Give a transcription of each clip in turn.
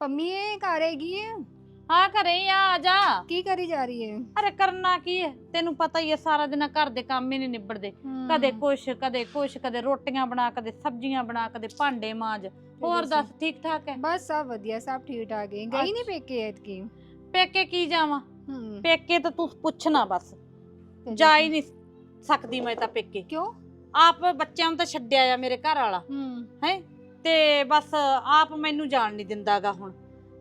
ਪੰਮੀ ਇਹ ਕਰੇਗੀ ਹਾਂ ਘਰੇ ਹੀ ਆ ਆ ਜਾ। ਕੀ ਕਰੀ ਜਾ ਰਹੀ ਹੈ ਅਰੇ ਕਰਨਾ ਕੀ ਹੈ ਤੈਨੂੰ ਪਤਾ ਹੀ ਹੈ ਸਾਰਾ ਦਿਨ ਘਰ ਦੇ ਕੰਮ ਹੀ ਨਹੀਂ ਨਿਬੜਦੇ। ਕਦੇ ਕੁਛ ਕਦੇ ਕੁਛ ਕਦੇ ਰੋਟੀਆਂ ਬਣਾ ਕਦੇ ਸਬਜ਼ੀਆਂ ਬਣਾ ਕਦੇ ਭਾਂਡੇ ਮਾਂਜ। ਹੋਰ ਦੱਸੋ। ਠੀਕ ਠਾਕ ਹੈ ਬਸ ਸਭ ਵਧੀਆ ਸਭ ਠੀਕ ਠਾਕ ਹੈ ਗਈ ਨਹੀਂ ਪੇਕੇ ਐਤਕੀ? ਪੇਕੇ ਕੀ ਜਾਵਾਂ? ਹੂੰ। ਪੇਕੇ ਤਾਂ ਤੂੰ ਪੁੱਛਣਾ ਬਸ। ਜਾ ਹੀ ਨਹੀਂ ਸਕਦੀ ਮੈਂ ਤਾਂ ਪੇਕੇ। ਕਿਉਂ? ਆਪ ਬੱਚਿਆਂ ਨੂੰ ਤਾਂ ਛੱਡਿਆ ਆ ਮੇਰੇ ਘਰ ਵਾਲਾ। ਹੂੰ। ਹੈ? ਤੇ ਬਸ ਆਪ ਮੈਨੂੰ ਜਾਣ ਨਹੀਂ ਦਿੰਦਾਗਾ ਹੁਣ।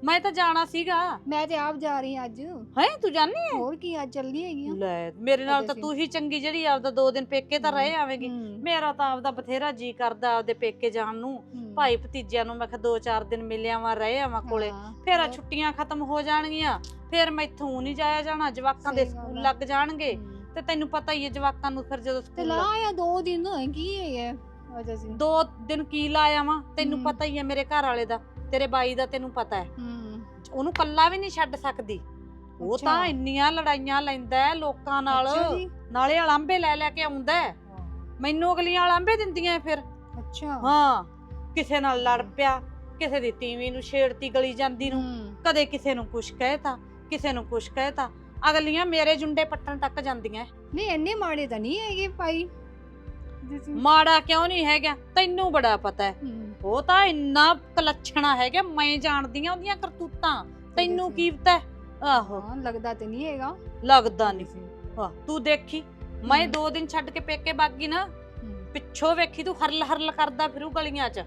ਮੈਂ ਤਾਂ ਜਾਣਾ ਸੀਗਾ। ਮੈਂ ਤੇ ਆਪ ਜਾ ਰਹੀ ਹਾਂ ਅੱਜ। ਹੈ ਤੂੰ ਜਾਣੀ ਹੋਰ ਕੀ ਅੱਜ ਚੱਲਣੀ ਹੈਗੀ ਆ। ਲੈ ਮੇਰੇ ਨਾਲ ਤਾਂ ਤੂੰ ਹੀ ਚੰਗੀ ਜਿਹੜੀ ਆਪਦਾ ਦੋ ਦਿਨ ਪੇਕੇ ਤਾਂ ਰਹੇ ਆਵੇਂਗੀ। ਮੇਰਾ ਤਾਂ ਆਪਦਾ ਬਥੇਰਾ ਜੀ ਕਰਦਾ ਆਪਦੇ ਪੇਕੇ ਜਾਣ ਨੂੰ। ਭਾਈ ਭਤੀਜਿਆਂ ਨੂੰ ਮੈਂ ਕਿਹਾ ਦੋ ਚਾਰ ਦਿਨ ਮਿਲਿਆ ਵਾਂ ਰਹੇ ਆਵਾਂ ਕੋਲੇ। ਹਾਂ, ਫੇਰ ਆ ਹੋਰ? ਛੁੱਟੀਆਂ ਖਤਮ ਹੋ ਜਾਣਗੀਆਂ। ਫੇਰ ਮੈਥੋਂ ਨਹੀਂ ਜਾਇਆ ਜਾਣਾ ਜਵਾਕਾਂ ਦੇ ਸਹੀ ਗੱਲ ਸਕੂਲ ਆ। ਲੱਗ ਜਾਣਗੇ। ਤੇ ਤੈਨੂੰ ਪਤਾ ਹੀ ਹੈ ਜਵਾਕਾਂ ਨੂੰ ਫਿਰ ਜਦੋਂ ਤੇ ਸਕੂਲ ਲਾ ਆ ਦੋ ਦਿਨ ਕੀ ਹੈ ਦੋ ਦਿਨ ਕੀ ਲਾਇਆ ਵਾਂ? ਤੈਨੂੰ। ਪਤਾ ਹੀ ਹੈ ਮੇਰੇ ਘਰ ਵਾਲੇ ਦਾ ਤੇਰੇ ਬਾਈ ਦਾ ਤੈਨੂੰ ਪਤਾ ਹੈ। ਹੂੰ। ਉਹਨੂੰ ਕੱਲਾ ਵੀ ਨਹੀਂ ਛੱਡ ਸਕਦੀ। ਉਹ। ਤਾਂ ਇੰਨੀਆਂ ਲੜਾਈਆਂ ਲੈਂਦਾ ਹੈ ਲੋਕਾਂ ਨਾਲ। ਨਾਲੇ ਅਲਾਂਬੇ ਲੈ ਲੈ ਕੇ ਆਉਂਦਾ ਹੈ। ਮੈਨੂੰ ਅਗਲੀਆਂ ਅਲਾਂਬੇ ਦਿੰਦੀਆਂ ਫਿਰ। ਅੱਛਾ। ਹਾਂ ਕਿਸੇ ਨਾਲ ਲੜ ਪਿਆ ਕਿਸੇ ਦੀ ਤੀਵੀਂ ਨੂੰ ਛੇੜਤੀ ਗਲੀ ਜਾਂਦੀ ਨੂੰ। ਹੂੰ, ਕਦੇ ਕਿਸੇ ਨੂੰ ਕੁਛ ਕਹਿਤਾ ਕਿਸੇ ਨੂੰ ਕੁਛ ਕਹਿਤਾ। ਅਗਲੀਆਂ ਮੇਰੇ ਜੁੰਡੇ ਪੱਟਣ ਤੱਕ ਜਾਂਦੀਆਂ। ਨਹੀਂ ਇੰਨੇ ਮਾੜੇ ਤਾਂ ਨਹੀਂ ਹੈਗੇ ਭਾਈ। ਤੁਸੀਂ ਮਾੜਾ ਕਿਉਂ ਨਹੀਂ ਹੈਗਾ? ਤੈਨੂੰ ਬੜਾ ਪਤਾ ਹੈ। ਉਹ ਤਾਂ ਇੰਨਾ ਕਲੱਛਣਾ ਹੈਗਾ ਮੈਂ ਜਾਣਦੀ ਆ ਉਹਦੀਆਂ ਕਰਤੂਤਾਂ। ਤੈਨੂੰ ਕੀ ਪਤਾ ਹੈ? ਆਹੋ। ਹਾਂ ਲੱਗਦਾ ਤੇ ਨਹੀਂ ਹੈਗਾ। ਲੱਗਦਾ ਨਹੀਂ। ਆਹ, ਤੂੰ ਦੇਖੀ ਮੈਂ ਹੂੰ। ਦੋ ਦਿਨ ਛੱਡ ਕੇ ਪੇਕੇ ਬਾਗੀ ਨਾ ਪਿੱਛੋਂ ਵੇਖੀ ਤੂੰ ਹਰਲ ਹਰਲ ਕਰਦਾ ਫਿਰੂ ਗਲੀਆਂ 'ਚ।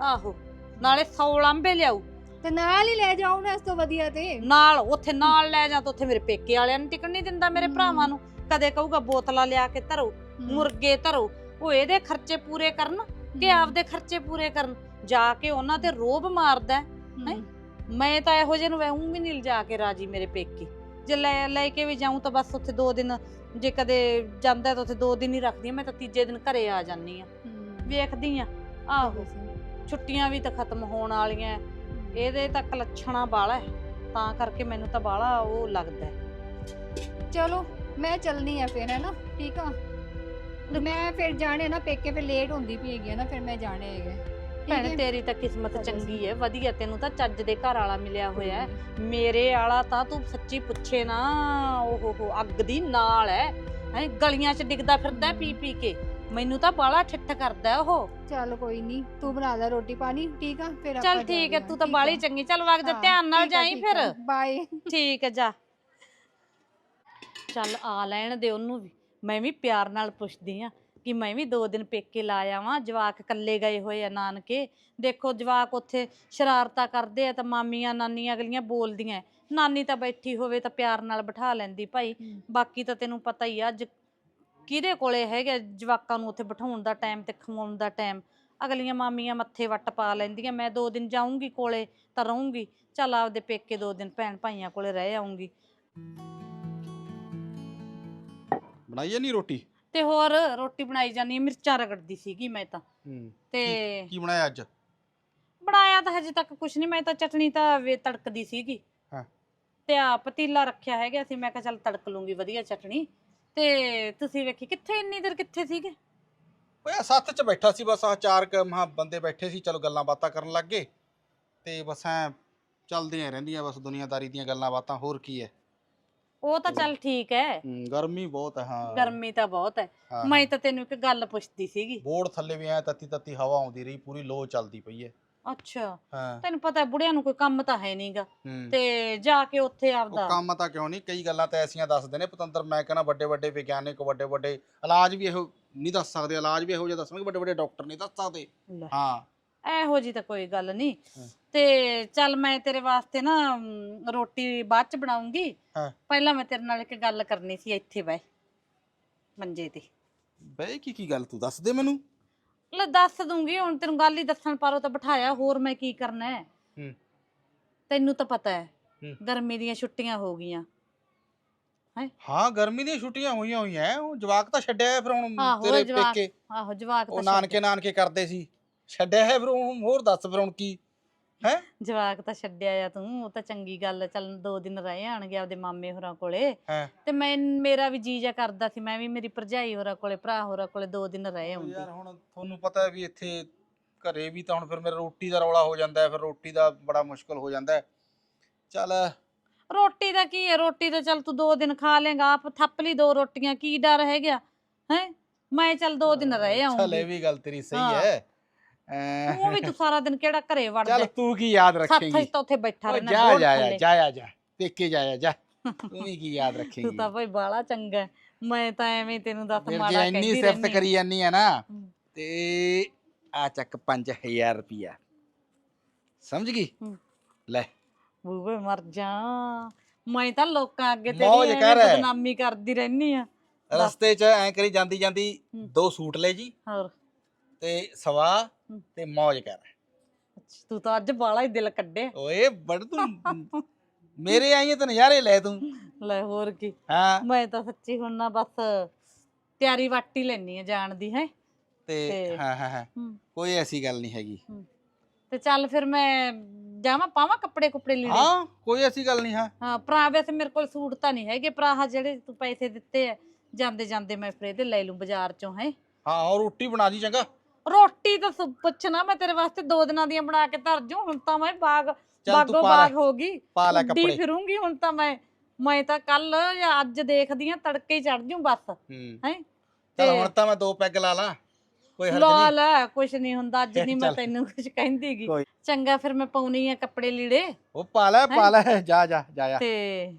ਆਹੋ ਨਾਲੇ 100 ਲਾਂਬੇ ਲਿਆਊ। ਤੇ ਨਾਲ ਹੀ ਲੈ ਜਾਓ ਨਾ ਇਸ ਤੋਂ ਵਧੀਆ ਤੇ। ਨਾਲ ਉੱਥੇ ਨਾਲ ਲੈ ਜਾ ਤਾਂ ਉੱਥੇ ਮੇਰੇ ਪੇਕੇ ਵਾਲਿਆਂ ਨੂੰ ਟਿਕਣ ਨਹੀਂ ਦਿੰਦਾ ਮੇਰੇ ਹਮ। ਭਰਾਵਾਂ ਨੂੰ। ਕਦੇ ਕਹੂਗਾ ਬੋਤਲਾਂ ਲਿਆ ਕੇ ਧਰੋ ਮੁਰਗੇ ਧਰੋ ਉਹ ਇਹਦੇ ਖਰਚੇ ਪੂਰੇ ਕਰਨ ਕਿ ਆਪਦੇ ਖਰਚੇ ਪੂਰੇ ਕਰਨ ਜਾ ਕੇ ਉਹਨਾਂ ਤੇ ਰੋਬ ਮਾਰਦਾ ਹੈ। ਹੂੰ? ਮੈਂ ਤਾਂ ਇਹੋ ਜਿਹੇ ਨੂੰ ਵਹਿਉਂ ਵੀ ਨਹੀਂ ਲਿਜਾ ਕੇ ਰਾਜੀ ਮੇਰੇ ਪੇਕੇ ਜੇ ਲੈ ਲੈ ਕੇ ਵੀ ਜਾਉਂ ਤਾਂ ਬਸ ਉੱਥੇ ਦੋ ਦਿਨ ਜੇ ਕਦੇ ਜਾਂਦਾ ਤਾਂ ਉੱਥੇ ਦੋ ਦਿਨ ਹੀ ਰੱਖਦੀ ਹਾਂ ਮੈਂ ਤਾਂ ਤੀਜੇ ਦਿਨ ਘਰੇ ਆ ਜਾਂਦੀ ਆ ਵੇਖਦੀ ਆ ਆਹੋ ਛੁੱਟੀਆਂ ਵੀ ਤਾਂ ਖਤਮ ਹੋਣ ਵਾਲੀਆਂ। ਇਹਦੇ ਤੱਕ ਲੱਛਣਾ ਬਾਲਾ ਹੈ ਤਾਂ ਕਰਕੇ ਮੈਨੂੰ ਤਾਂ ਬਾਲਾ ਉਹ ਲੱਗਦਾ ਹੈ। ਚਲੋ ਮੈਂ ਚੱਲਨੀ ਆ ਫਿਰ ਹੈ ਨਾ ਠੀਕ ਆ ਤੇ ਮੈਂ ਫਿਰ ਜਾਣੇ ਨਾ ਪੇਕੇ ਫਿਰ ਲੇਟ ਹੁੰਦੀ ਪਈ ਹੈਗੀ ਆ ਨਾ ਫਿਰ ਮੈਂ ਜਾਣੇ ਹੈਗੇ। ਠੀਕ ਭੈਣ ਹੈ? ਤੇਰੀ ਤਾਂ ਕਿਸਮਤ ਚਲੋ ਚੰਗੀ ਹੈ ਵਧੀਆ ਤੈਨੂੰ ਤਾਂ ਚੱਜ ਦੇ ਘਰ ਵਾਲਾ ਮਿਲਿਆ ਹੋਇਆ ਹੈ। ਮੇਰੇ ਵਾਲਾ ਤਾਂ ਤੂੰ ਸੱਚੀ ਪੁੱਛੇ ਨਾ ਓਹੋ ਹੋ ਅੱਗ ਦੀ ਨਾਲ ਹੈ। ਹੈ ਗਲੀਆਂ 'ਚ ਡਿੱਗਦਾ ਫਿਰਦਾ ਹੈ ਪੀ ਪੀ ਕੇ। ਮੈਨੂੰ ਤਾਂ ਬਾਲਾ ਠਿੱਠ ਕਰਦਾ ਹੈ ਉਹ। ਚੱਲ ਕੋਈ ਨਹੀਂ ਤੂੰ ਬਣਾ ਲੈ ਰੋਟੀ ਪਾਣੀ ਠੀਕ ਆ? ਫਿਰ ਚੱਲ ਠੀਕ ਹੈ ਤੂੰ ਤਾਂ ਬਾਲੀ ਚੰਗੀ ਚੱਲ ਵਗ ਜਾ ਧਿਆਨ ਨਾਲ ਜਾਈ ਫਿਰ। ਬਾਏ ਠੀਕ ਹੈ ਜਾ। ਚੱਲ ਆ ਲੈਣ ਦੇ ਉਹਨੂੰ ਵੀ। ਮੈਂ ਵੀ ਪਿਆਰ ਨਾਲ ਪੁੱਛਦੀ ਆ ਕਿ ਮੈਂ ਵੀ ਦੋ ਦਿਨ ਪੇਕੇ ਲਾ ਆਵਾਂ ਜਵਾਕ ਇਕੱਲੇ ਗਏ ਹੋਏ ਆ ਨਾਨਕੇ। ਦੇਖੋ ਜਵਾਕ ਉੱਥੇ ਸ਼ਰਾਰਤਾਂ ਕਰਦੇ ਆ ਤਾਂ ਮਾਮੀਆਂ ਨਾਨੀਆਂ ਅਗਲੀਆਂ ਬੋਲਦੀਆਂ। ਐ। ਨਾਨੀ ਤਾਂ ਬੈਠੀ ਹੋਵੇ ਤਾਂ ਪਿਆਰ ਨਾਲ ਬਿਠਾ ਲੈਂਦੀ ਭਾਈ। ਬਾਕੀ ਤਾਂ ਤੈਨੂੰ ਪਤਾ ਹੀ ਆ ਅੱਜ ਕਿਹਦੇ ਕੋਲੇ ਹੈਗਾ ਜਵਾਕਾਂ ਨੂੰ ਉੱਥੇ ਬਿਠਾਉਣ ਦਾ ਟਾਈਮ ਤੇ ਖਵਾਉਣ ਦਾ ਟਾਈਮ? ਅਗਲੀਆਂ ਮਾਮੀਆਂ ਮੱਥੇ ਵੱਟ ਪਾ ਲੈਂਦੀਆਂ ਮੈਂ ਦੋ ਦਿਨ ਜਾਊਂਗੀ ਕੋਲੇ ਤਾਂ ਰਹੂੰਗੀ। ਚੱਲ ਆਪਦੇ ਪੇਕੇ ਦੋ ਦਿਨ ਭੈਣ ਭਾਈਆਂ ਕੋਲੇ ਰਹਿ ਆਉਂਗੀ ਬਣਾਈਏ ਨਹੀਂ ਰੋਟੀ? ਤੇ ਹੋਰ ਰੋਟੀ ਬਣਾਈ ਜਾਨੀ ਮਿਰਚਾਂ ਰਗੜਦੀ ਸੀਗੀ ਮੈਂ ਤਾਂ। ਹੂੰ। ਤੇ ਕੀ ਬਣਾਇਆ ਅੱਜ? ਬਣਾਇਆ ਤਾਂ ਹਜੇ ਤੱਕ ਕੁਛ ਨਹੀਂ ਮੈਂ ਤਾਂ ਚਟਣੀ ਤਾਂ ਵੇ ਤੜਕਦੀ ਸੀਗੀ। ਹਾਂ। ਤੇ ਆ ਪਤੀਲਾ ਰੱਖਿਆ ਹੈਗਾ ਸੀ ਮੈਂ ਕਿਹਾ ਚੱਲ ਤੜਕ ਲੂੰਗੀ ਵਧੀਆ ਚਟਣੀ ਤੇ ਤੁਸੀਂ ਵੇਖੀ ਕਿੱਥੇ ਇੰਨੀ ਦੇਰ ਕਿੱਥੇ ਸੀਗੇ? ਓਏ ਆਹ ਸੱਥ 'ਚ ਬੈਠਾ ਸੀ ਬਸ ਆ ਚਾਰ ਕ ਮਹਾ ਬੰਦੇ ਬੈਠੇ ਸੀ ਚਲੋ ਗੱਲਾਂ ਬਾਤਾਂ ਕਰਨ ਲੱਗ ਗਏ। ਤੇ ਬਸ ਐ ਚੱਲਦੀਆਂ ਰਹਿੰਦੀਆਂ ਬਸ ਦੁਨੀਆਦਾਰੀ ਦੀਆਂ ਗੱਲਾਂ ਬਾਤਾਂ ਹੋਰ ਕੀ ਹੈ ਉਹ ਤਾਂ ਚੱਲ ਠੀਕ ਹੈ ਗਰਮੀ ਬਹੁਤ ਹੈ ਹਾਂ। ਗਰਮੀ ਤਾਂ ਬਹੁਤ ਹੈ ਹਾਂ, ਮੈਂ ਤਾਂ ਤੈਨੂੰ ਇੱਕ ਗੱਲ ਪੁੱਛਦੀ ਸੀਗੀ। ਬੋਰਡ ਥੱਲੇ ਵੀ ਐ ਤੱਤੀ ਤੱਤੀ ਹਵਾ ਆਉਂਦੀ ਰਹੀ ਪੂਰੀ ਲੋ ਚੱਲਦੀ ਪਈ ਹੈ ਅੱਛਾ। ਹਾਂ। ਤੈਨੂੰ ਪਤਾ ਹੈ ਬੁੜਿਆਂ ਨੂੰ ਕੋਈ ਕੰਮ ਤਾਂ ਹੈ ਨਹੀਂਗਾ ਹੂੰ। ਤੇ ਜਾ ਕੇ ਉੱਥੇ ਉਹ ਆਪਦਾ ਕੰਮ ਤਾਂ ਕਿਉਂ ਨਹੀਂ ਕਈ ਗੱਲਾਂ ਤਾਂ ਐਸੀਆਂ ਦੱਸਦੇ ਨੇ। ਪਤੰਦਰ ਮੈਂ ਕਹਿੰਦਾ ਵੱਡੇ ਵੱਡੇ ਵਿਗਿਆਨਿਕ ਵੱਡੇ ਵੱਡੇ ਇਲਾਜ ਵੀ ਇਹੋ ਨਹੀਂ ਦੱਸ ਸਕਦੇ ਇਲਾਜ ਵੀ ਇਹੋ ਜਿਹਾ ਦੱਸਣਗੇ ਵੱਡੇ ਵੱਡੇ ਡਾਕਟਰ ਨਹੀਂ ਦੱਸ ਸਕਦੇ। ਲੈ, ਹਾਂ। ਇਹੋ ਜੀ ਤਾਂ ਕੋਈ ਗੱਲ ਨਹੀਂ। ਤੇ ਚੱਲ ਮੈਂ ਤੇਰੇ ਵਾਸਤੇ ਨਾ ਅਮ, ਰੋਟੀ ਬਾਅਦ ਚ ਬਣਾਉਂਗੀ। ਹਾਂ। ਪਹਿਲਾਂ ਮੈਂ ਤੇਰੇ ਨਾਲ ਇੱਕ ਗੱਲ ਕਰਨੀ ਸੀ ਇੱਥੇ ਬੈ ਮੰਜੇ ਤੇ। ਬਈ ਕੀ ਕੀ ਗੱਲ ਤੂੰ ਦੱਸ ਦੇ ਮੈਨੂੰ। ਲੈ ਦੱਸ ਦੂੰਗੀ ਹੁਣ ਤੈਨੂੰ ਗੱਲ ਹੀ ਦੱਸਣ ਪਾਰੋ ਤਾਂ ਬਿਠਾਇਆ ਹੋਰ ਮੈਂ ਕੀ ਕਰਨਾ ਹੈ? ਹੂੰ। ਤੈਨੂੰ ਤਾਂ ਪਤਾ ਹੈ ਹੂੰ। ਗਰਮੀ ਦੀਆਂ ਛੁੱਟੀਆਂ ਹੋ ਗਈਆਂ। ਹਾਂ? ਗਰਮੀ ਦੀਆਂ ਛੁੱਟੀਆਂ ਹੋਈਆਂ ਹੋਈਆਂ ਐ, ਉਹ ਜਵਾਕ ਤਾਂ ਛੱਡਿਆ ਫਿਰ ਹੁਣ ਆਹੋ, ਤੇਰੇ ਜਵਾਕ ਪੇਕੇ। ਆਹੋ ਜਵਾਕ ਉਹ ਤਾਂ ਨਾਨਕੇ ਨਾਨਕੇ ਕਰਦੇ ਸੀ। ਛੱਡਿਆ ਹੈ ਫਿਰ ਹੁਣ ਹੋਰ ਦੱਸ ਫਿਰ ਹੁਣ ਕੀ ਹੈ? ਜਵਾਕ ਤਾਂ ਛੱਡਿਆ ਆ ਤੂੰ ਉਹ ਤਾਂ ਚੰਗੀ ਗੱਲ ਹੈ ਚੱਲ ਦੋ ਦਿਨ ਰਹੇ ਆਣਗੇ ਆਪਦੇ ਮਾਮੇ ਹੋਰਾਂ ਕੋਲੇ। ਹਾਂ। ਤੇ ਮੈਂ ਮੇਰਾ ਵੀ ਜੀ ਜਾ ਕਰਦਾ ਸੀ ਮੈਂ ਵੀ ਮੇਰੀ ਭਰਜਾਈ ਹੋਰਾਂ ਕੋਲੇ ਭਰਾ ਹੋਰਾਂ ਕੋਲੇ ਦੋ ਦਿਨ ਰਹੇ ਆਉਂਦੀ। ਯਾਰ ਹੁਣ ਤੁਹਾਨੂੰ ਪਤਾ ਹੈ ਵੀ ਇੱਥੇ ਘਰੇ ਵੀ ਤਾਂ ਹੁਣ ਫਿਰ ਮੇਰਾ ਰੋਟੀ ਦਾ ਰੌਲਾ ਹੋ ਜਾਂਦਾ ਹੈ ਫਿਰ ਰੋਟੀ ਦਾ ਬੜਾ ਮੁਸ਼ਕਲ ਹੋ ਜਾਂਦਾ ਹੈ। ਚੱਲ ਰੋਟੀ ਦਾ ਕੀ ਹੈ? ਰੋਟੀ ਤਾਂ ਚੱਲ ਤੂੰ ਦੋ ਦਿਨ ਖਾ ਲੇਗਾ ਆਪ ਥੱਪ ਲਈ ਦੋ ਰੋਟੀਆਂ ਕੀ ਡਰ ਹੈ ਗਿਆ ਹੈ? ਮੈਂ ਚੱਲ ਦੋ ਦਿਨ ਰਹਿ ਚੱਲ ਇਹ ਆਉਂਗੀ। ਵੀ ਗੱਲ ਤੇਰੀ ਸਹੀ ਹਾਂ। ਤੂੰ ਵੀ ਤੂੰ ਸਾਰਾ ਦਿਨ ਕਿਹੜਾ ਘਰੇ ਚੱਲ ਵੜਦਾ ਤੂੰ ਕੀ ਯਾਦ ਸੱਥ ਰੱਖੇਂਗੀ ਚ ਤਾਂ ਉੱਥੇ ਬੈਠਾ ਰਹਿਣਾ ਜਾ ਜਾ। ਜਾ ਜਾ ਜਾ ਪੇਕੇ ਜਾਇਆ ਜਾ ਤੂੰ ਵੀ ਕੀ ਯਾਦ ਤੂੰ ਰੱਖੇਂਗੀ ਤਾਂ ਭਾਈ ਬਾਲਾ ਚੰਗਾ। ਮੈਂ ਤਾਂ ਐਵੇਂ ਤੈਨੂੰ ਦੱਸ ਮਾੜਾ ਜੇ ਇੰਨੀ ਕਹਿੰਦੀ ਸਿਫਤ। ਕਰੀ ਜਾਨੀ ਆ ਨਾ। ਤੇ ਆ ਚੱਕ 5000 ਰੁਪਿਆ ਸਮਝ ਗਈ। ਲੈ ਬੂਵੇ ਮਰ ਜਾ ਮੈਂ ਤਾਂ ਲੋਕਾਂ ਅੱਗੇ ਤੇਰੀ ਬਦਨਾਮੀ ਕਰਦੀ ਰਹਿਨੀ ਆ ਰਸਤੇ 'ਚ ਐ ਕਰੀ ਜਾਂਦੀ ਜਾਂਦੀ। ਦੋ ਸੂਟ ਲੈ ਜੀ ਹੋਰ ਤੇ ਸਵਾ। ਤੇ ਮੌਜ ਕਰ। ਅੱਛਾ, ਤੂੰ ਤਾਂ ਅੱਜ ਬਾਲਾ ਹੀ ਦਿਲ ਕੱਢੇ ਓਏ ਬੜ ਤੂੰ। ਮੇਰੇ ਆਈਏ ਤਾਂ ਨਜ਼ਾਰੇ ਲੈ ਤੂੰ। ਲੈ ਹੋਰ ਕੀ। ਹਾਂ। ਮੈਂ ਤਾਂ ਸੱਚੀ ਹੁਣ ਨਾ ਬਸ ਤਿਆਰੀ ਵਾਟੀ ਲੈਣੀ ਆ ਜਾਣ ਦੀ ਹੈ। ਤੇ ਹਾਂ ਹਾਂ ਹਾਂ। ਕੋਈ ਐਸੀ ਗੱਲ ਨਹੀਂ ਹੈਗੀ। ਤੇ ਚੱਲ ਫਿਰ ਮੈਂ ਜਾਵਾਂ ਪਾਵਾਂ ਕੱਪੜੇ ਕੁਪੜੇ ਲੀੜੇ? ਹਾਂ ਕੋਈ ਐਸੀ ਗੱਲ ਨਹੀਂ ਹਾਂ। ਹਾਂ ਭਰਾ ਵੈਸੇ ਮੇਰੇ ਕੋਲ ਸੂਟ ਤਾਂ ਨਹੀਂ ਹੈਗੇ ਭਰਾ ਜਿਹੜੇ ਤੂੰ ਪੈਸੇ ਦਿੱਤੇ ਆ ਜਾਂਦੇ ਜਾਂਦੇ ਮੈਂ ਫਿਰ ਇਹਦੇ ਲੈ ਲੂੰ ਬਾਜ਼ਾਰ ਚੋਂ ਹੈ। ਹਾਂ ਔਰ ਰੋਟੀ ਬਣਾ ਦੀ ਚੰਗਾ। ਰੋਟੀ ਤਾਂ ਸੁ- ਪੁੱਛਣਾ ਮੈਂ ਤੇਰੇ ਵਾਸਤੇ ਦੋ ਦਿਨਾਂ ਦੀਆਂ ਬਣਾ ਕੇ ਧਰ ਜੂ ਹੁਣ ਤਾਂ ਮੈਂ ਬਾਗ ਚੱਲ ਬਾਗੋ ਤੂੰ ਬਾਗ ਹੋ ਗਈ ਪਾ ਲੈ ਉੱਡੀ ਕੱਪੜੇ। ਫਿਰੂੰਗੀ ਹੁਣ ਤਾਂ ਮੈਂ ਮੈਂ ਤਾਂ ਕੱਲ ਜਾਂ ਅੱਜ ਦੇਖਦੀ ਆ ਤੜਕੇ ਹੀ ਚੜ ਜੂ ਬਸ। ਹੂੰ। ਹੈ? ਚਲ ਹੁਣ ਤਾਂ ਮੈਂ ਦੋ ਪੈਗ ਲਾ ਲਾਂ ਕੋਈ ਹਰਜ ਲਾ ਨਹੀਂ। ਲੈ ਕੁਛ ਨਹੀਂ ਹੁੰਦਾ ਅੱਜ ਨਹੀਂ ਮੈਂ ਚੱਲ। ਤੈਨੂੰ ਕੁਛ ਕਹਿੰਦੀਗੀ ਕੋਈ। ਚੰਗਾ ਫਿਰ ਮੈਂ ਪਾਉਣੀ ਆ ਕੱਪੜੇ ਲੀੜੇ। ਉਹ ਪਾ ਲੈ ਪਾ ਲੈ ਜਾ ਜਾ ਜਾ ਜਾ। ਤੇ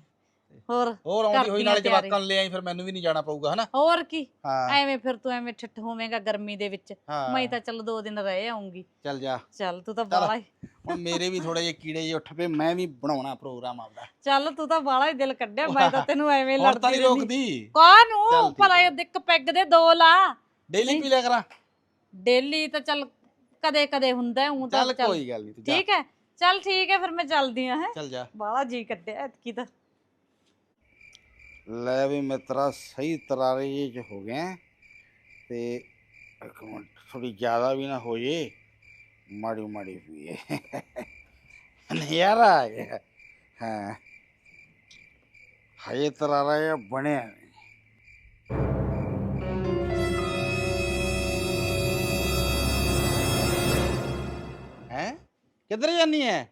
ਹੋਰ ਹੋਰ ਆਉਂਦੀ ਹੋਈ ਨਾਲੇ। ਜਵਾਕਾਂ ਲੈ ਆਈ ਫਿਰ ਮੈਨੂੰ ਵੀ ਨਹੀਂ ਜਾਣਾ ਪਊਗਾ ਹਨਾ? ਹੋਰ ਕੀ? ਐਵੇਂ ਫਿਰ ਤੂੰ ਐਵੇਂ ਠੱਠ ਹੋਵੇਂਗਾ ਗਰਮੀ ਦੇ ਵਿੱਚ। ਮੈਂ ਤਾਂ ਚੱਲ ਦੋ ਦਿਨ ਰਹਿ ਆਉਂਗੀ। ਚੱਲ ਜਾ। ਚੱਲ ਤੂੰ ਤਾਂ। ਬਾਲਾ ਹੀ ਹੁਣ ਮੇਰੇ ਵੀ ਥੋੜੇ ਜਿਹੇ ਕੀੜੇ ਜਿਹੇ ਉੱਠ ਪਏ ਮੈਂ ਵੀ ਬਣਾਉਣਾ ਪ੍ਰੋਗਰਾਮ ਆਪਦਾ। ਚੱਲ ਤੂੰ ਤਾਂ ਬਾਲਾ ਹੀ ਦਿਲ ਕੱਢਿਆ ਮੈਂ ਤਾਂ ਤੈਨੂੰ ਐਵੇਂ ਲੜਦੀ ਨਹੀਂ ਰੋਕਦੀ। ਕਾਹਨੂੰ ਭਲਾ ਇਹ ਇੱਕ ਪੈਗ ਦੇ ਦੋ ਲਾ। ਡੇਲੀ ਪੀ ਲਿਆ ਕਰਾਂ? ਡੇਲੀ ਤਾਂ ਚੱਲ ਕਦੇ ਕਦੇ ਹੁੰਦਾ ਹੂੰ ਤਾਂ ਚੱਲ ਕੋਈ ਗੱਲ ਨਹੀਂ ਠੀਕ ਹੈ। ਚੱਲ ਠੀਕ ਹੈ ਫਿਰ ਮੈਂ ਚੱਲਦੀ ਆ ਹੈ। ਚੱਲ ਜਾ। ਬਾਲਾ ਜੀ ਕੱਢਿਆ ਐਤਕੀ ਤਾਂ। ਲੈ ਵੀ ਮਿੱਤਰਾ ਸਹੀ ਤਰਾਰੇ ਚ ਹੋ ਗਏ ਤੇ ਇੱਕ ਮਿੰਟ ਥੋੜੀ ਜ਼ਿਆਦਾ ਵੀ ਨਾ ਹੋ ਜੇ ਮਾੜੀ ਮਾੜੀ ਪੀਏ ਨਜ਼ਾਰਾ ਆ ਗਿਆ। ਹਾਂ। ਹਜੇ ਤਰਾਰਾ ਬਣਿਆ। ਹੈਂ? ਕਿੱਧਰ ਜਾਨੀ ਹੈ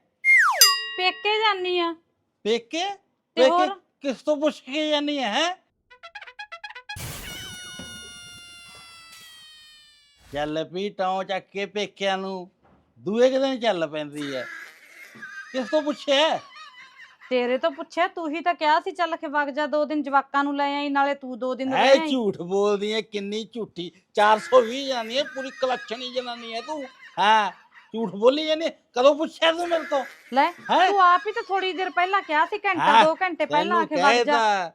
ਪੇਕੇ ਜਾਨੀ ਆ। ਪੇਕੇ? ਤੇ ਹੋਰ? ਕਿਸ ਤੋਂ ਪੁੱਛ ਕੇ ਜਾਨੀ ਹੈ? ਚੱਲ ਪੀ ਟੌਂ ਚੱਕ ਕੇ ਪੇਕਿਆਂ ਨੂੰ ਦੂਏ ਕੁ ਦਿਨ ਚੱਲ ਪੈਂਦੀ ਹੈ ਕਿਸ ਤੋਂ ਪੁੱਛਿਆ ਤੇਰੇ ਤੋਂ ਪੁੱਛਿਆ ਤੂੰ ਹੀ ਤਾਂ ਕਿਹਾ ਸੀ ਚੱਲ ਕੇ ਵਗ ਜਾ ਦੋ ਦਿਨ ਜਵਾਕਾਂ ਨੂੰ ਲੈ ਆਈ ਨਾਲੇ ਤੂੰ ਦੋ ਦਿਨ ਰਹਿ ਐ ਆਈ ਝੂਠ ਬੋਲਦੀ ਹੈ ਕਿੰਨੀ ਝੂਠੀ 420 ਜਾਨੀ ਹੈ ਪੂਰੀ ਕਲੈਕਸ਼ਨ ਹੀ ਜਨਾਨੀ ਹੈ ਤੂੰ ਹਾਂ ਝੂਠ ਬੋਲੀ ਜਾਨੀ ਹੈ। ਕਦੋਂ ਪੁੱਛਿਆ ਤੂੰ ਮੇਰੇ ਤੋਂ? ਲੈ ਹੈਂ? ਤੂੰ ਆਪ ਹੀ ਤਾਂ ਥੋੜੀ ਦੇਰ ਪਹਿਲਾਂ ਕਿਹਾ ਸੀ ਘੰਟਾ ਹਾਂ, ਦੋ ਘੰਟੇ ਪਹਿਲਾਂ ਆ ਕੇ ਵਗ ਜਾ।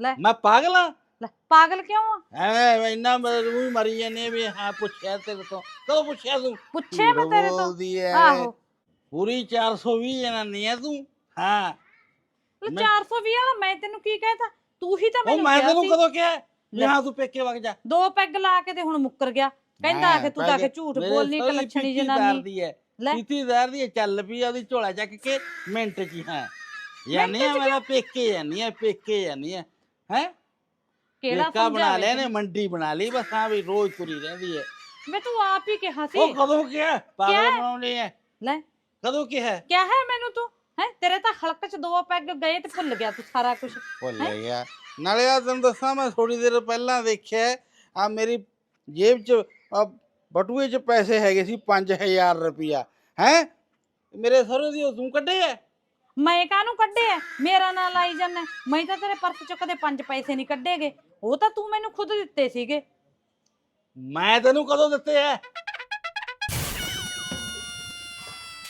ਲੈ। ਮੈਂ ਪਾਗਲ ਹਾਂ ਲੈ ਪਾਗਲ ਕਿਉਂ ਆ? ਐਵੇਂ ਇੰਨਾ ਮਰੂ ਮਰੀ ਜਾਂਦੇ ਵੀ ਹਾਂ ਪੁੱਛਿਆ ਤੇਰੇ ਤੋਂ। ਕਦੋਂ ਪੁੱਛਿਆ ਤੂੰ? ਪੁੱਛਿਆ ਮੈਂ ਝੂਠ ਤੇਰੇ ਤੋਂ। ਬੋਲਦੀ ਐ। ਆਹੋ। ਪੂਰੀ 420 ਜਨਾਨੀ ਹੈ ਤੂੰ। ਹਾਂ। ਲੈ ਮੈਂ- 420 ਵਾਲਾ ਮੈਂ ਤੈਨੂੰ ਕੀ ਕਹਿਤਾ? ਤੂੰ ਹੀ ਤਾਂ ਉਹ ਮੈਨੂੰ ਮੈਂ ਕਿਹਾ ਤੈਨੂੰ ਸੀ। ਕਦੋਂ ਕਿਹਾ? ਲੈ। ਹਾਂ ਤੂੰ ਪੇਕੇ ਵਗ ਜਾ। ਦੋ ਪੈਗ ਲਾ ਕੇ ਤੇ ਹੁਣ ਮੁੱਕਰ ਗਿਆ। ਕਹਿੰਦਾ ਆ ਕੇ ਤੂੰ ਤਾਂ ਆ ਕੇ ਝੂਠ ਬੋਲਨੀ ਕਲੱਛਣੀ ਜਨਾਨੀ। ਹੈ ਪੀਤੀ ਦਾਰ ਦੀ ਹੈ, ਚੱਲ ਪਈ ਉਹਦੀ ਝੋਲਾ ਚੱਕ ਕੇ ਮਿੰਟ ਚ ਹੀ ਯਾਨੀ ਚ ਮੇਰਾ ਪੇਕੇ ਜਾਨੀ ਹੈ ਪੇਕੇ ਜਾਨੀ ਹੈ ਹੈ? ਕਿਹੜਾ ਪੇਕਾ ਬਣਾ ਲਿਆ ਨੇ? ਮੰਡੀ ਬਣਾ ਲਈ ਬਸ ਹਾਂ ਵੀ ਰੋਜ਼ ਤੁਰੀ ਰਹਿੰਦੀ ਹੈ ਮੈਂ ਤੂੰ ਆਪ ਹੀ ਕਿਹਾ ਸੀ। ਉਹ ਕਦੋਂ ਕਿਹਾ? ਪਾਗਲ ਕਿਹਾ? ਬਣਾਉਣੀ ਹੈ ਲੈ। ਕਦੋਂ ਕਿਹਾ? ਕਿਆ ਹੈ ਮੈਨੂੰ ਤੂੰ? ਹੈ? ਤੇਰੇ ਤਾਂ ਹਲਕ ਚ ਦੋ ਪੈਗ ਗਏ ਤੇ ਭੁੱਲ ਗਿਆ ਤੂੰ ਸਾਰਾ ਕੁਝ ਭੁੱਲ ਗਿਆ। ਨਾਲੇ ਆ ਤੈਨੂੰ ਦੱਸਾਂ ਮੈਂ ਥੋੜੀ ਦੇਰ ਪਹਿਲਾਂ ਦੇਖਿਆ ਆ ਮੇਰੀ ਜੇਬ 'ਚ ਆਹ ਬਟੂਏ 'ਚ ਪੈਸੇ ਹੈਗੇ ਸੀ 5000 ਰੁਪਿਆ ਹੈ? ਮੇਰੇ ਸਹੁਰੇ ਦੀ ਉਹ ਤੂੰ ਕੱਢੇ ਐ? ਮੈਂ ਕਾਹਨੂੰ ਕੱਢੇ ਆ ਮੇਰਾ ਨਾਂ ਲਾਈ ਜਾਂਦਾ। ਮੈਂ ਤਾਂ ਤੇਰੇ ਪਰਸ ਚੋਂ ਕਦੇ ਪੰਜ ਪੈਸੇ ਨਹੀਂ ਕੱਢੇਗੇ। ਉਹ ਤਾਂ ਤੂੰ ਮੈਨੂੰ ਖੁਦ ਦਿੱਤੇ ਸੀਗੇ। ਮੈਂ ਤੈਨੂੰ ਕਦੋਂ ਦਿੱਤੇ ਐ?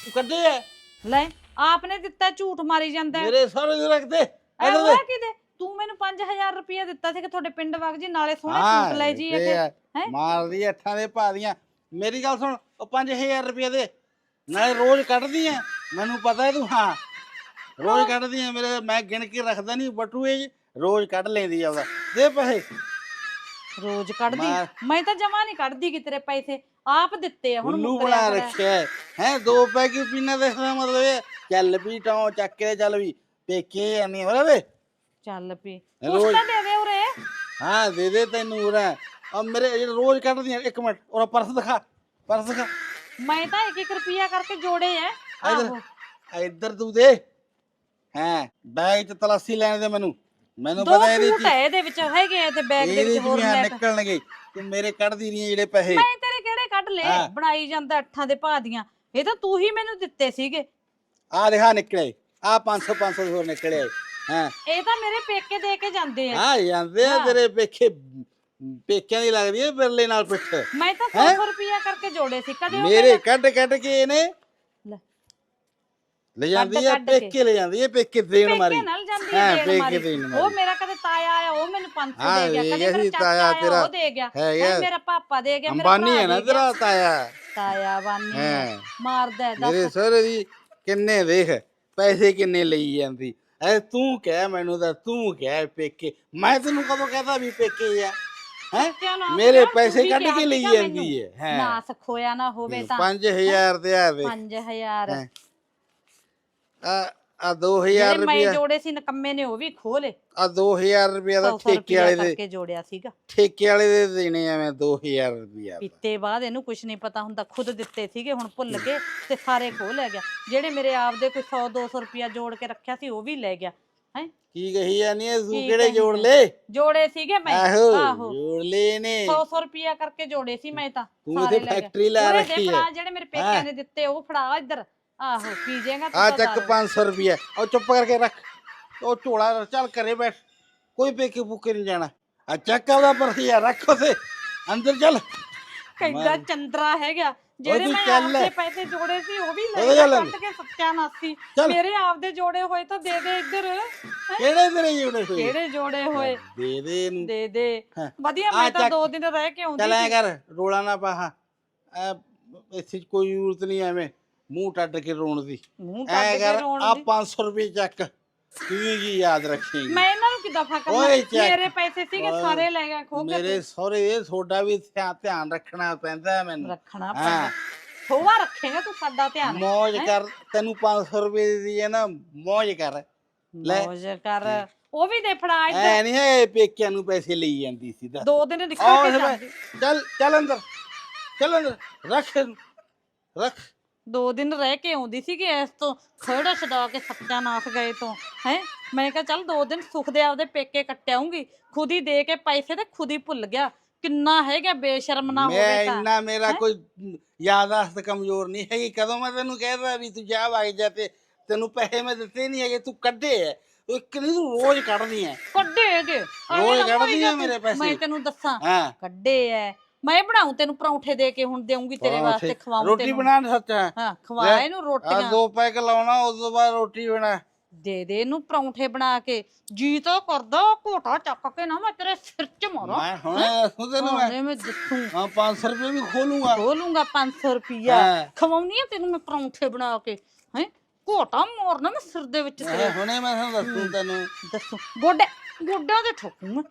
ਤੂੰ ਕੱਢੇ ਐ? ਲੈ ਆਪਨੇ ਦਿੱਤਾ ਝੂਠ ਮਾਰੀ ਜਾਂਦਾ। ਹੈ। ਮੇਰੇ ਸਹੁਰੇ ਦੇ ਰੱਖ ਦੇ। ਐ ਇਹਦੇ ਹੋਇਆ ਦੇ। ਕਿਤੇ? ਤੂੰ ਮੈਨੂੰ 5000 ਰੁਪਇਆ ਦਿੱਤਾ ਸੀ ਕਿ ਤੁਹਾਡੇ ਪਿੰਡ ਵਗ ਜੀ ਨਾਲੇ ਸੋਹਣੇ ਸੂਟ ਲੈ ਜੀ ਇੱਥੇ। ਹੈਂ? ਮਾਰਦੀ ਅੱਠਾਂ ਦੇ ਪਾ ਦੀਆਂ। ਮੇਰੀ ਗੱਲ ਸੁਣ ਉਹ 5000 ਰੁਪਏ ਦੇ ਨਾਲੇ ਰੋਜ਼ ਕੱਢਦੀ ਐ ਮੈਨੂੰ ਪਤਾ ਹੈ ਤੂੰ ਹਾਂ। ਰੋਜ਼ ਕੱਢਦੀ ਐ ਮੇਰੇ ਮੈਂ ਗਿਣ ਕੇ ਰੱਖਦਾ ਨਹੀਂ ਬਟੂਏ 'ਚ ਰੋਜ਼ ਕੱਢ ਲੈਂਦੀ ਆ ਉਹਦਾ। ਦੇ ਪੈਸੇ। ਰੋਜ਼ ਕੱਢਦੀ। ਮੈਂ ਤਾਂ ਜਮਾ ਨਹੀਂ ਕੱਢਦੀ ਕਿ ਤੇਰੇ ਪੈਸੇ। ਆਪ ਦਿੱਤੇ ਆ ਹੁਣ ਮੁੱਕਰਿਆ ਬਣਾ। ਰੱਖਿਆ ਹੈ ਦੋ ਪੈਕੇ ਪੀਣਾ ਦੇਖਦਾ ਮਤਲਬ ਇਹ ਚੱਲ ਵੀ ਟਾਂ ਚੱਕ ਕੇ ਚੱਲ ਵੀ। ਪੇਕੇ ਆਨੀ ਹੋ ਵੇ। ਚੱਲ ਪੀ। ਰੋਜ਼- ਕੁਛ ਤਾਂ ਦੇ ਦੇ ਉਰੇ। ਹਾਂ ਦੇ ਦੇ ਤੈਨੂੰ ਉਰਾ। ਆ ਮੇਰੇ ਜਿਹੜੇ ਰੋਜ਼ ਕੱਢਦੀਆਂ ਇੱਕ ਮਿੰਟ। ਉਹ ਪਰਸ ਦਿਖਾ ਪਰਸ ਦਿਖਾ। ਮੈਂ ਤਾਂ 1-1 ਰੁਪਿਆ ਕਰਕੇ ਜੋੜੇ ਐ। ਇੱਧਰ ਆਹੋ। ਇੱਧਰ ਤੂੰ ਦੇ। ਹਾਂ ਬੈਗ ਚ ਤਲਾਸੀ ਲੈਣ ਦੇ ਮੈਨੂੰ। ਮੈਨੂੰ ਦੋ ਪਤਾ ਇਹਦੇ ਸੂਟ ਚ ਇਹਦੇ ਵਿੱਚ ਹੈਗੇ ਆ ਤੇ ਬੈਗ ਦੇ ਇਹਦੇ ਵਿੱਚ ਚ ਹੋਰ ਵੀ ਹਾਂ ਲੈ ਨਿਕਲਣਗੇ। ਤੂੰ ਮੇਰੇ ਕੱਢਦੀ ਨਹੀਂ ਜਿਹੜੇ ਪੈਸੇ। ਮੈਂ ਤੇਰੇ ਕਿਹੜੇ ਕੱਢ ਲਏ? ਹਾਂ। ਬਣਾਈ ਜਾਂਦਾ ਅੱਠਾਂ ਦੇ ਭਾਅ ਦੀਆਂ। ਇਹ ਤਾਂ ਤੂੰ ਹੀ ਮੈਨੂੰ ਦਿੱਤੇ ਸੀਗੇ। ਆ ਦੇਖਾ ਨਿਕਲੇ। ਆ 500 500 ਹੋਰ ਨਿਕਲੇ। ਹਾਂ ਇਹ ਤਾਂ ਮੇਰੇ ਪੇਕੇ ਦੇ ਕੇ ਜਾਂਦੇ ਆ ਆ ਜਾਂਦੇ ਆ ਹਾਂ। ਤੇਰੇ ਪੇਖੇ ਪੇਕਿਆਂ ਦੀ ਲੱਗਦੀ ਹੈ ਬਿਰਲੇ ਨਾਲ ਪਿੱਠ ਮੈਂ ਤਾਂ ਹੈਂ? 100 ਰੁਪਿਆ ਕਰਕੇ ਜੋੜੇ ਸੀ ਕਦੇ ਉਹ ਮੇਰੇ ਮੇਰਾ- ਕੱਢ ਕੱਢ ਕੇ ਇਹਨੇ ਲੈ। ਲੈ ਜਾਂਦੀ ਹੈ ਕੱਢ ਕੇ। ਪੇਕੇ ਲੈ ਜਾਂਦੀ ਹੈ ਪੇਕੇ ਦੇਣ ਮਾਰੀ ਪੇਕੇ ਨਾਲ ਜਾਂਦੀ ਹਾਂ, ਹੈ ਦੇਣ ਪੇਕੇ ਮਾਰੀ ਉਹ ਮਾਰੀ। ਮੇਰਾ ਕਦੇ ਤਾਇਆ ਆਇਆ ਉਹ ਮੈਨੂੰ 500 ਹਾਂ, ਦੇ ਗਿਆ ਕਦੇ ਮੇਰਾ ਚਾਚਾ ਤਾਇਆ ਆਇਆ ਤੇਰਾ। ਉਹ ਦੇ ਗਿਆ ਹੈ ਕਦੇ ਯਾਰ ਮੇਰਾ ਪਾਪਾ ਦੇ ਗਿਆ ਮੇਰਾ ਅੰਬਾਨੀ ਭਰਾ ਹੈ ਨਾ ਦੇ ਗਿਆ। ਤੇਰਾ ਤਾਇਆ ਤਾਇਆ ਬਾਨੀ ਹੈ। ਹਾਂ ਮਾਰਦਾ ਹੈ, ਮੇਰੇ ਦੱਸ ਸਹੁਰੇ ਦੀ ਕਿੰਨੇ ਦੇਖ ਪੈਸੇ ਕਿੰਨੇ ਲਈ ਜਾਂਦੀ ਐ ਤੂੰ ਕਹਿ ਮੈਨੂੰ ਤਾਂ ਤੂੰ ਕਹਿ ਪੇਕੇ। ਮੈਂ ਤੈਨੂੰ ਕਦੋਂ ਕਹਦਾ ਵੀ ਪੇਕੇ ਆ? ਹੈ? ਮੇਰੇ ਯਾਰ, ਪੈਸੇ ਕੱਢ ਕਿਹਾ ਕੇ ਲਈ ਸੀਗਾ ਜਾਂਦੀ ਮੈਨੂੰ। ਹੈ। ਨਾ ਹੈ ਸਖੋਇਆ ਨਾ ਹੋਵੇ ਤਾਂ। 5000 ਤੇ ਆ ਵੇ। 5000 ਹੈਂ। ਆ ਆ 2000 ਜਿਹੜੇ ਮੈਂ ਰੁਪਿਆ ਜੋੜੇ ਸੀ ਨਕੰਮੇ ਨੇ ਉਹ ਵੀ ਖੋਲੇ ਆ 2000 ਰੁਪਿਆ ਦਾ 100 ਠੇਕੇ ਵਾਲੇ ਦੇ ਕਰਕੇ ਜੋੜਿਆ ਸੀਗਾ। ਠੇਕੇ ਵਾਲੇ ਦੇ ਦੇਣੇ ਆ ਮੈਂ 2000 ਰੁਪਿਆ ਪੀਤੇ ਬਾਅਦ ਇਹਨੂੰ ਕੁਝ ਨਹੀਂ ਪਤਾ ਹੁੰਦਾ ਖੁਦ ਦਿੱਤੇ ਸੀਗੇ ਹੁਣ ਭੁੱਲ ਗਏ ਤੇ ਸਾਰੇ ਖੋਹ ਲੈ ਗਿਆ। ਜਿਹੜੇ ਮੇਰੇ ਆਪ ਦੇ ਕੋਈ 100 200 ਰੁਪਿਆ ਜੋੜ ਕੇ ਰੱਖਿਆ ਸੀ ਉਹ ਵੀ ਲੈ ਗਿਆ ਹੈ? ਕੀ ਕਹੀ ਜਾਨੀ ਐ ਤੂੰ ਕਿਹੜੇ ਕਹੀ ਜੋੜ? ਲੈ ਜੋੜੇ ਸੀਗੇ ਮੈਂ। ਆਹੋ ਆਹੋ। ਜੋੜ ਲੈ ਨੇ। 100 100 ਰੁਪਿਆ ਕਰਕੇ ਜੋੜੇ ਸੀ ਮੈਂ ਤਾਂ ਤੂੰ ਸਾਰੇ ਇੱਥੇ। ਫੈਕਟਰੀ ਲਾ ਰੱਖੀ ਜਿਹੜੇ ਮੇਰੇ ਪੇਕਿਆਂ। ਨੇ ਦਿੱਤੇ ਉਹ ਫੜਾ ਇੱਧਰ। ਆਹੋ ਪੀ ਜਾਏਗਾ ਤੂੰ ਆ ਤਾਂ ਚੱਕ ਦਾਰੂ। 500 ਰੁਪਿਆ ਉਹ ਚੁੱਪ ਕਰਕੇ ਰੱਖ ਉਹ ਝੋਲਾ ਚੱਲ ਘਰੇ ਬੈਠ ਕੋਈ ਪੇਕੇ ਪੁੱਕੇ ਨਹੀਂ ਜਾਣਾ ਆ ਚੱਕ ਆਪਦਾ ਪਰਸੀਆ ਰੱਖ ਉਸੇ ਅੰਦਰ ਚੱਲ ਮੈਂ- ਚੰਦਰਾ ਹੈਗਾ ਜਿਹੜੇ ਮੈਂ। ਆਪਦੇ ਪੈਸੇ ਜੋੜੇ ਸੀ ਉਹ ਵੀ ਲੈ ਚੱਲ। ਕੱਟ ਕੇ ਸੱਤਿਆਨਾਸੀ ਚੱਲ। ਮੇਰੇ ਆਪਦੇ ਜੋੜੇ ਹੋਏ ਤਾਂ ਦੇ ਦੇ ਇੱਧਰ ਹੈਂ? ਕਿਹੜੇ ਤੇਰੇ ਜੁੜੇ ਹੋਏ ਕਿਹੜੇ ਜੋੜੇ ਹੋਏ ਦੇ ਦੇ ਇਹਨੂੰ ਦੇ ਦੇ ਹਾਂ। ਵਧੀਆ ਆ ਮੈਂ ਤਾਂ ਚੱਕ। ਦੋ ਦਿਨ ਰਹਿ ਕੇ ਆਉਂਦੀ ਚੱਲ ਐ ਕਰ ਰੋਲਾ ਨਾ ਪਾਹਾ ਐ ਇੱਥੇ 'ਚ ਕੋਈ ਜ਼ਰੂਰਤ ਨਹੀਂ ਐਵੇਂ ਮੂੰਹ ਟੱਡ ਕੇ ਰੋਣ ਦੀ। ਮੂੰਹ ਐ ਟੱਡ ਕੇ ਕਰ ਰੋਣ ਆ ਦੀ। 500 ਰੁਪਏ ਚੱਕ। ਕੀ ਯਾਦ ਰੱਖੇਂਗੀ। ਮੈਂ ਇਹਨਾਂ ਨੂੰ ਕਿੱਦਾਂ ਫਾ ਓਏ ਕਰਨਾ ਚੱਕ। ਮੇਰੇ ਪੈਸੇ ਸੀਗੇ ਓਏ, ਸਾਰੇ ਲੈ ਗਿਆ ਖੋ ਮੇਰੇ ਕੇ ਸਹੁਰੇ ਇਹ ਤੁਹਾਡਾ ਵੀ ਧਿਆ- ਧਿਆਨ ਰੱਖਣਾ ਪੈਂਦਾ ਹੈ ਮੈਨੂੰ। ਰੱਖਣਾ ਹਾਂ। ਪੈਂਦਾ। ਥੋੜਾ ਰੱਖੇਗਾ ਤੂੰ ਸਾਡਾ ਧਿਆਨ ਮੌਜ ਕਰ ਤੈਨੂੰ 500 ਰੁਪਏ ਦੀ ਹੈ ਨਾ ਮੌਜ ਕਰ। ਲੈ। ਮੌਜ ਕਰ। ਉਹ ਵੀ ਦੇ ਫੜਾ ਇੱਧਰ। ਐ ਨਹੀਂ ਹੈ ਪੇਕਿਆਂ ਨੂੰ ਪੈਸੇ ਲਈ ਜਾਂਦੀ ਸੀ ਦੱਸ। ਦੋ ਦਿਨ ਨਿਕਲ ਕੇ ਜਾਂਦੀ। ਚੱਲ ਚੱਲ ਅੰਦਰ ਚੱਲ ਅੰਦਰ ਰੱਖ ਇਹਨੂੰ, ਰੱਖ। ਦੋ ਦਿਨ ਰਹਿ ਕੇ ਆਉਂਦੀ ਸੀ ਕਿ ਇਸ ਤੋਂ ਖੜਾ ਛਡਾ ਕੇ ਸੱਤਿਆਨਾਸ਼ ਗਏ ਤੋਂ ਹੈ? ਮੈਂ ਕਿਹਾ ਚੱਲ ਦੋ ਦਿਨ ਸੁਖ ਦੇ ਆਪਦੇ ਪੇਕੇ ਕੱਟਿਆਉਂਗੀ ਖੁਦ ਹੀ ਦੇ ਕੇ ਪੈਸੇ ਤੇ ਖੁਦ ਹੀ ਭੁੱਲ ਗਿਆ। ਕਿੰਨਾ ਹੈਗਾ ਬੇਸ਼ਰਮ ਨਾ ਮੈਂ ਹੋਵੇ ਤਾਂ ਇੰਨਾ ਮੇਰਾ ਹੈਂ? ਕੋਈ ਯਾਦਾਸ਼ਤ ਕਮਜ਼ੋਰ ਨਹੀਂ ਹੈਗੀ। ਕਦੋਂ ਮੈਂ ਤੈਨੂੰ ਕਹਿਦਾ ਵੀ ਤੂੰ ਜਾ ਵਗ ਜਾ ਤੇ ਤੈਨੂੰ ਪੈਸੇ ਮੈਂ ਦਿੱਤੇ ਨਹੀਂ ਹੈਗੇ ਤੂੰ ਕੱਢੇ ਐ। ਤੂੰ ਇੱਕ ਨਹੀਂ ਤੂੰ ਰੋਜ਼ ਕੱਢਦੀ ਐ। ਕੱਢੇ ਹੈਗੇ। ਰੋਜ਼ ਨਾ ਕੱਢਦੀ ਜਾ ਆ। ਮੇਰੇ ਪੈਸੇ। ਮੈਂ ਤੈਨੂੰ ਦੱਸਾਂ ਹਾਂ। ਕੱਢੇ ਐ। ਮੈਂ ਬਣਾਉ ਤੈਨੂੰ ਪਰੌਂਠੇ ਦੇ ਕੇ ਹੁਣ ਦੇਉਂਗੀ ਤੇਰੇ ਵਾਸਤੇ। ਖਵਾਉਂ ਰੋਟੀ ਤੈਨੂੰ। ਬਣਾਉਣ ਸੱਚਾ ਹਾਂ। ਖਵਾ ਇਹਨੂੰ ਆ ਰੋਟੀਆਂ। ਦੋ ਪੈਕ ਲਾਉਣਾ ਉਸ ਤੋਂ ਬਾਅਦ ਰੋਟੀ ਬਣਾ। ਦੇ ਦੇ ਇਹਨੂੰ ਪਰੌਂਠੇ ਬਣਾ ਕੇ। ਜੀ ਤਾਂ ਕਰਦਾ ਘੋਟਾ ਚੱਕ ਕੇ ਨਾ ਮੈਂ ਤੇਰੇ ਸਿਰ 'ਚ ਮਾਰਾਂ। ਮੈਂ ਹੁਣ ਦੱਸੂ ਤੈਨੂੰ ਮੈਂ ਮੈਂ ਦੱਸੂ। ਹਾਂ 500 ਰੁਪਏ ਵੀ ਖੋਲੂੰਗਾ। ਖੋਲੂੰਗਾ 500 ਰੁਪਿਆ। ਖਵਾਉਣੀ ਆ ਤੈਨੂੰ ਮੈਂ ਪਰੌਂਠੇ ਬਣਾ ਕੇ। ਹੈ? ਘੋਟਾ ਮਾਰਨਾ ਮੈਂ ਸਿਰ ਦੇ ਵਿੱਚ ਤੇਰੇ। ਮੈਂ ਹੁਣੇ ਮੈਂ ਤੁਹਾਨੂੰ ਦੱਸੂ ਤੈਨੂੰ। ਦੱਸੂ। ਗੋਡੇ ਗੋਡਿਆਂ ਤੇ ਠੋਕੂ ਮੈਂ।